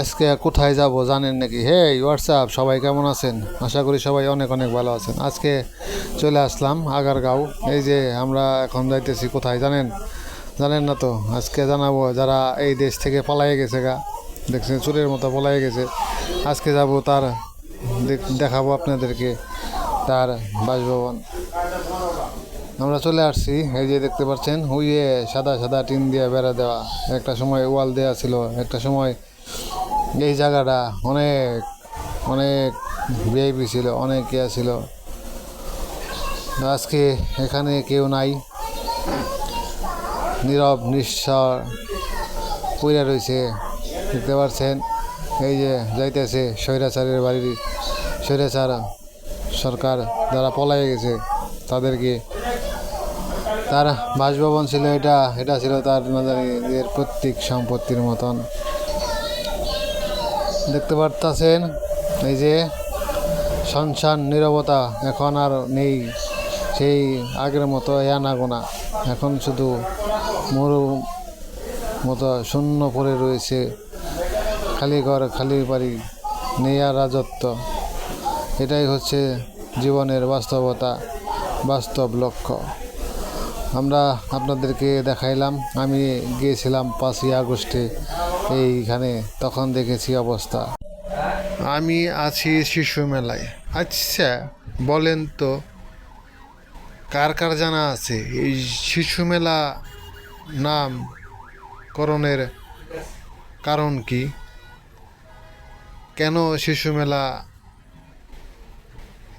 আজকে কোথায় যাব জানেন নাকি? হে হোয়াটসঅ্যাপ সবাই কেমন আছেন? আশা করি সবাই অনেক অনেক ভালো আছেন। আজকে চলে আসলাম আগারগাঁও। এই যে আমরা এখন যাইতেছি কোথায় জানেন? জানেন না তো? আজকে জানাব যারা এই দেশ থেকে পালাই গেছে গা। দেখছেন, চুরের মতো পালাই গেছে। আজকে যাব তার দেখাবো আপনাদেরকে তার বাসভবন। আমরা চলে আসছি। এই যে দেখতে পাচ্ছেন, হুইয়ে, সাদা সাদা টিন দিয়ে বেড়া দেওয়া। একটা সময় ওয়াল দেওয়া ছিল, একটা সময় এই জায়গাটা অনেক অনেক ভিআইপি ছিল, অনেক ইয়ে ছিল। আজকে এখানে কেউ নাই। নীরব নিঃস্বর পইরা রয়েছে দেখতে পাচ্ছেন? এই যে যাইতেছে স্বৈরাচারের বাড়ির, স্বৈরাচার সরকার যারা পলাই গেছে, তাদেরকে। তার বাসভবন ছিল এটা এটা ছিল তার নাজারিদের প্রত্যেক সম্পত্তির মতন। দেখতে পারতাছেন? এই যে সনসান নীরবতা, এখন আর নেই। সেই আগের মতো গোনা এখন শুধু মরু মতো শূন্য পড়ে রয়েছে। খালি ঘর, খালি বাড়ি, নেই আর রাজত্ব। এটাই হচ্ছে জীবনের বাস্তবতা, বাস্তব লক্ষ্য। আমরা আপনাদেরকে দেখাইলাম। আমি গিয়েছিলাম পাঁচই আগস্টে এইখানে, তখন দেখেছি অবস্থা। আমি আছি শিশু মেলায়। আচ্ছা বলেন তো, কার কার জানা আছে? এই শিশু মেলা নাম করণের কারণ কি? কেন শিশু মেলা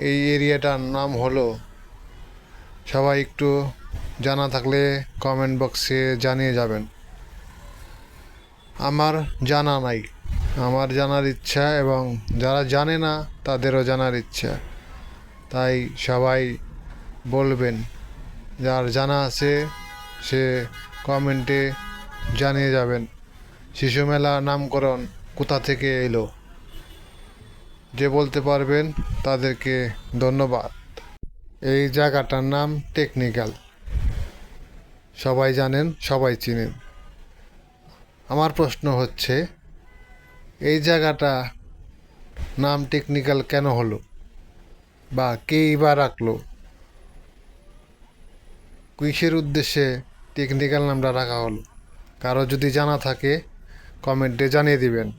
এই এরিয়াটার নাম হলো? সবাই একটু জানা থাকলে কমেন্ট বক্সে জানিয়ে যাবেন। আমার জানা নাই। আমার জানার ইচ্ছা এবং যারা জানে না, তাদেরও জানার ইচ্ছা। তাই সবাই বলবেন, যার জানা আছে, সে কমেন্টে জানিয়ে যাবেন। শিশু মেলা নামকরণ কোথা থেকে এলো? যে বলতে পারবেন, তাদেরকে ধন্যবাদ। এই জায়গাটার নাম টেকনিক্যাল সবাই জানেন, সবাই চিনেন। আমার প্রশ্ন হচ্ছে, এই জায়গাটা নাম টেকনিক্যাল কেন হলো? বা কেই বা রাখল? কিসের উদ্দেশ্যে টেকনিক্যাল নামটা রাখা হলো? কারও যদি জানা থাকে কমেন্টে জানিয়ে দিবেন।